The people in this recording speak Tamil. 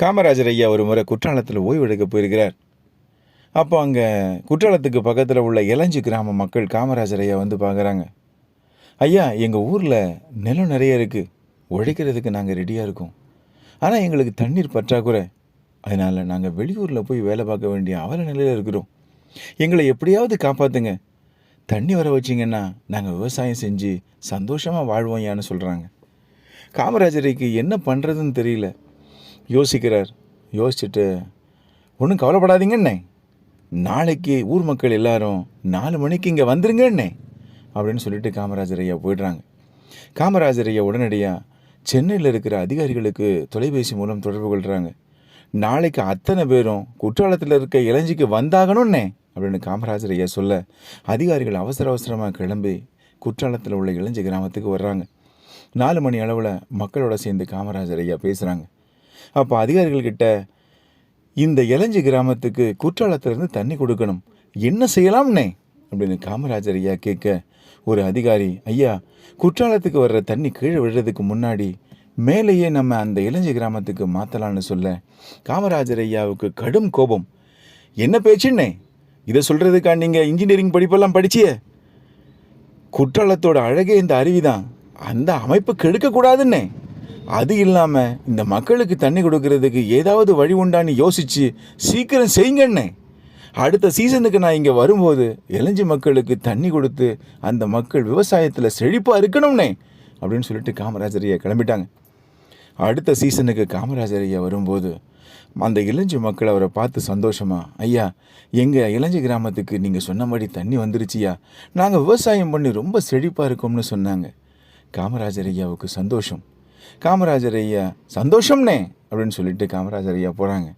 காமராஜர் ஐயா ஒரு முறை குற்றாலத்தில் ஓய்வெடுக்க போயிருக்கிறார். அப்போ அங்கே குற்றாலத்துக்கு பக்கத்தில் உள்ள இளஞ்சி கிராம மக்கள் காமராஜர் ஐயா வந்து பார்க்குறாங்க ஐயா எங்கள் ஊரில் நிலம் நிறைய இருக்குது உழைக்கிறதுக்கு நாங்கள் ரெடியாக இருக்கோம். ஆனால் எங்களுக்கு தண்ணீர் பற்றாக்குறை. அதனால் நாங்கள் வெளியூரில் போய் வேலை பார்க்க வேண்டிய அவல நிலையில் இருக்கிறோம். எங்களை எப்படியாவது காப்பாற்றுங்க தண்ணி வர வச்சிங்கன்னா நாங்கள் விவசாயம் செஞ்சு சந்தோஷமாக வாழ்வோம் சொல்கிறாங்க காமராஜருக்கு என்ன பண்ணுறதுன்னு தெரியல. யோசிக்கிறார். யோசிச்சுட்டு ஒன்றும் கவலைப்படாதீங்கண்ணே நாளைக்கு ஊர் மக்கள் எல்லாரும் நாலு மணிக்கு இங்கே வந்துருங்கண்ணே அப்படின்னு சொல்லிட்டு காமராஜர் ஐயா போயிடுறாங்க. காமராஜர் ஐயா உடனடியாக சென்னையில் இருக்கிற அதிகாரிகளுக்கு தொலைபேசி மூலம் தொடர்பு கொள்கிறாங்க நாளைக்கு அத்தனை பேரும் குற்றாலத்தில் இருக்க இளைஞ்சிக்கு வந்தாகணும்னே அப்படின்னு காமராஜர் ஐயா சொல்ல அதிகாரிகள் அவசர அவசரமாக கிளம்பி குற்றாலத்தில் உள்ள இளைஞ கிராமத்துக்கு வர்றாங்க. நாலு மணி அளவில் மக்களோட சேர்ந்து காமராஜர் ஐயா பேசுகிறாங்க அப்போ அதிகாரிகள்கிட்ட இந்த இளஞ்சி கிராமத்துக்கு குற்றாலத்திலிருந்து தண்ணி கொடுக்கணும். என்ன செய்யலாம்னே? அப்படின்னு காமராஜர் ஐயா கேட்க ஒரு அதிகாரி ஐயா குற்றாலத்துக்கு வர்ற தண்ணி கீழே விழுறதுக்கு முன்னாடி மேலேயே நம்ம அந்த இளஞ்சி கிராமத்துக்கு மாற்றலான்னு சொல்ல. காமராஜர் ஐயாவுக்கு கடும் கோபம். என்ன பேச்சுன்னே இதை சொல்கிறதுக்கா நீங்கள் இன்ஜினியரிங் படிப்பெல்லாம் படிச்சிய? குற்றாலத்தோட அழகே இந்த அருவிதான். அந்த அமைப்பு கெடுக்கக்கூடாதுன்னே. அது இல்லாமல் இந்த மக்களுக்கு தண்ணி கொடுக்கறதுக்கு ஏதாவது வழி உண்டான்னு யோசிச்சு சீக்கிரம் செய்யுங்கண்ணே. அடுத்த சீசனுக்கு நான் இங்கே வரும்போது இளைஞ்சி மக்களுக்கு தண்ணி கொடுத்து அந்த மக்கள் விவசாயத்தில் செழிப்பாக இருக்கணும்னே அப்படின்னு சொல்லிட்டு காமராஜர் ஐயா கிளம்பிட்டாங்க. அடுத்த சீசனுக்கு காமராஜர் ஐயா வரும்போது அந்த இளைஞ்சி மக்கள் அவரை பார்த்து சந்தோஷமா ஐயா எங்கள் இளைஞ்சி கிராமத்துக்கு நீங்கள் சொன்னபடி தண்ணி வந்துருச்சியா? நாங்கள் விவசாயம் பண்ணி ரொம்ப செழிப்பாக இருக்கோம்னு சொன்னாங்க. காமராஜர் ஐயாவுக்கு சந்தோஷம். காமராஜர் ஐயா சந்தோஷம்னே அப்படின்னு சொல்லிட்டு காமராஜர் ஐயா போகிறாங்க